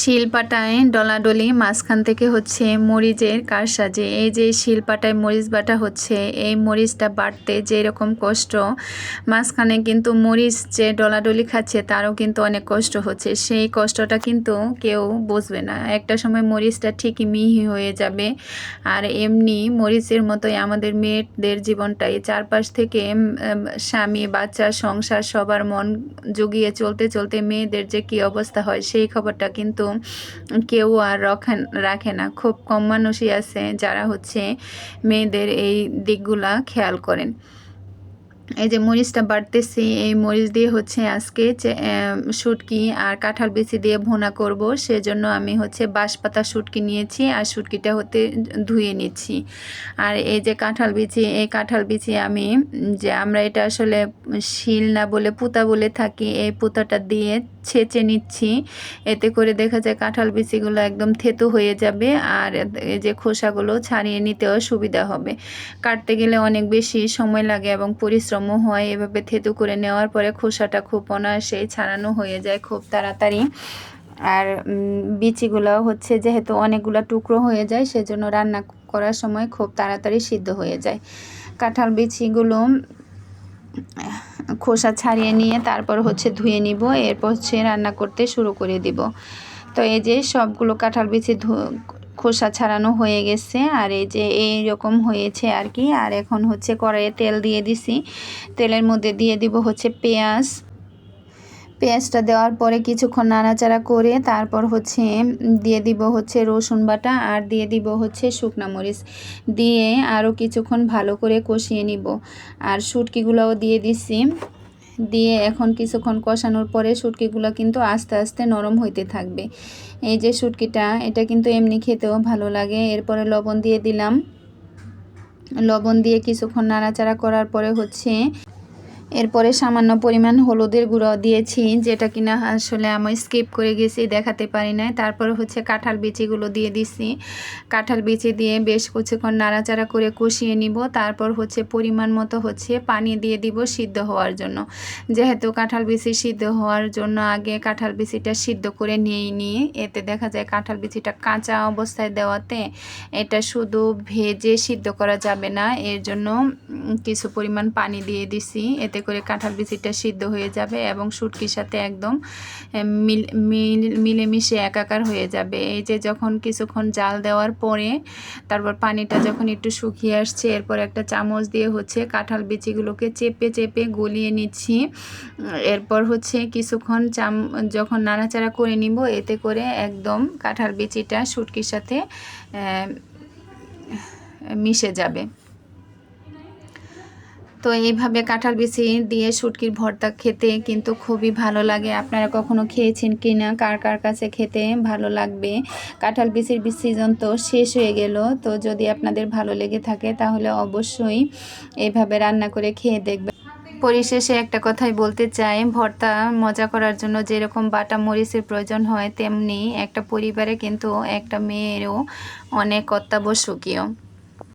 শিলপাটায় ডলাডলি, মাঝখান থেকে হচ্ছে মরিচের কারসাজি। এই যে শিলপাটায় মরিচ বাটা হচ্ছে, এই মরিচটা বাটতে যেরকম কষ্ট, মাঝখানে কিন্তু মরিচ যে ডলাডলি খাচ্ছে, তারও কিন্তু অনেক কষ্ট হচ্ছে। সেই কষ্টটা কিন্তু কেউ বুঝবে না। একটা সময় মরিচটা ঠিকই মিহি হয়ে যাবে। আর এমনি মরিচের মতোই আমাদের মেয়েদের জীবনটাই। চারপাশ থেকে স্বামী, বাচ্চা, সংসার, সবার মন জুগিয়ে চলতে চলতে মেয়েদের যে কী অবস্থা হয়, সেই খবরটা কিন্তু কেউ আর রাখে না। খুব কম মানুষই আছে যারা হচ্ছে মেয়েদের এই দিকগুলা খেয়াল করেন। এই যে মরিচটা বাড়তেছি, এই মরিচ দিয়ে হচ্ছে আজকে শুটকি আর কাঁঠাল বিচি দিয়ে ভুনা করব। সেজন্য আমি হচ্ছে বাঁশপাতা শুটকি নিয়েছি আর শুটকিটা হতে ধুয়ে নিচ্ছি। আর এই যে কাঁঠাল বিচি, এই কাঁঠাল বিচি আমি যে আমরা এটা আসলে শিল না বলে পুতা বলে থাকি, এই পুতাটা দিয়ে ছেঁচে নিচ্ছি। এতে করে দেখা যায় কাঁঠাল বিচিগুলো একদম থেতু হয়ে যাবে আর এই যে খোসাগুলো ছাড়িয়ে নিতেও সুবিধা হবে। কাটতে গেলে অনেক বেশি সময় লাগে এবং পরিশ্রমও হয়। এভাবে থেতু করে নেওয়ার পরে খোসাটা খুব অনায়াসেই ছাড়ানো হয়ে যায় খুব তাড়াতাড়ি। আর বিচিগুলো হচ্ছে যেহেতু অনেকগুলো টুকরো হয়ে যায় সেজন্য রান্না করার সময় খুব তাড়াতাড়ি সিদ্ধ হয়ে যায়। কাঁঠাল বিচিগুলো খোসা ছাড়িয়ে নিয়ে তারপর হচ্ছে ধুয়ে নিব, এরপর হচ্ছে রান্না করতে শুরু করে দিব। তো এই যে সবগুলো কাঁঠাল বিচি খোসা ছাড়ানো হয়ে গেছে, আর এই যে এই রকম হয়েছে আর কি। আর এখন হচ্ছে কড়াইয়ে তেল দিয়ে দিছি। তেলের মধ্যে দিয়ে দিব হচ্ছে পেঁয়াজ। পেঁয়াজটা দেওয়ার পরে কিছুক্ষণ নাড়াচাড়া করে তারপর হচ্ছে দিয়ে দিব হচ্ছে রসুন বাটা আর দিয়ে দিব হচ্ছে শুকনা মরিচ। দিয়ে আরও কিছুক্ষণ ভালো করে কষিয়ে নিব। আর শুটকিগুলোও দিয়ে দিছি। দিয়ে এখন কিছুক্ষণ কষানোর পরে শুটকিগুলো কিন্তু আস্তে আস্তে নরম হইতে থাকবে। এই যে শুটকিটা, এটা কিন্তু এমনি খেতেও ভালো লাগে। এরপরে লবণ দিয়ে দিলাম। লবণ দিয়ে কিছুক্ষণ নাড়াচাড়া করার পরে হচ্ছে এরপরে সামান্য পরিমাণ হলুদের গুঁড়ো দিয়েছি, যেটা কিনা আসলে আমি স্কিপ করে গেছি, দেখাতে পারি নাই। তারপর হচ্ছে কাঁঠাল বিচিগুলো দিয়ে দিছি। কাঁঠাল বিচি দিয়ে বেশ কিছুক্ষণ নাড়াচাড়া করে কষিয়ে নিব। তারপর হচ্ছে পরিমাণ মতো হচ্ছে পানি দিয়ে দিব সিদ্ধ হওয়ার জন্য। যেহেতু কাঁঠাল বিচি সিদ্ধ হওয়ার জন্য আগে কাঁঠাল বিচিটা সিদ্ধ করে নিয়ে নিয়ে, এতে দেখা যায় কাঁঠাল বিচিটা কাঁচা অবস্থায় দেওয়াতে এটা শুধু ভেজে সিদ্ধ করা যাবে না। এর জন্য কিছু পরিমাণ পানি দিয়ে দিছি। এতে করে কাঁঠাল বিচিটা সিদ্ধ হয়ে যাবে এবং শুটকির সাথে একদম মিল, মিল- মিলেমিশে একাকার হয়ে যাবে। এই যে যখন কিছুক্ষণ জাল দেওয়ার পরে তারপর পানিটা যখন একটু শুকিয়ে আসছে, এরপর একটা চামচ দিয়ে হচ্ছে কাঁঠাল বিচিগুলোকে চেপে চেপে গলিয়ে নিচ্ছি। এরপর হচ্ছে কিছুক্ষণ চাম, যখন নাড়াচাড়া করে নিব, এতে করে একদম কাঁঠাল বিচিটা শুটকির সাথে মিশে যাবে। তো এইভাবে কাঁঠাল বিচি দিয়ে শুটকির ভর্তা খেতে কিন্তু খুবই ভালো লাগে। আপনারা কখনো খেয়েছেন কি না? কার কার কাছে খেতে ভালো লাগবে? কাঁঠাল বিচির সিজন তো শেষ হয়ে গেল। তো যদি আপনাদের ভালো লেগে থাকে তাহলে অবশ্যই এইভাবে রান্না করে খেয়ে দেখবেন। পরিশেষে একটা কথাই বলতে চাই। ভর্তা মজা করার জন্য যেরকম বাটা মরিচের প্রয়োজন হয়, তেমনি একটা পরিবারে কিন্তু একটা মেয়েরও অনেক অত্যাবশ্যকীয়।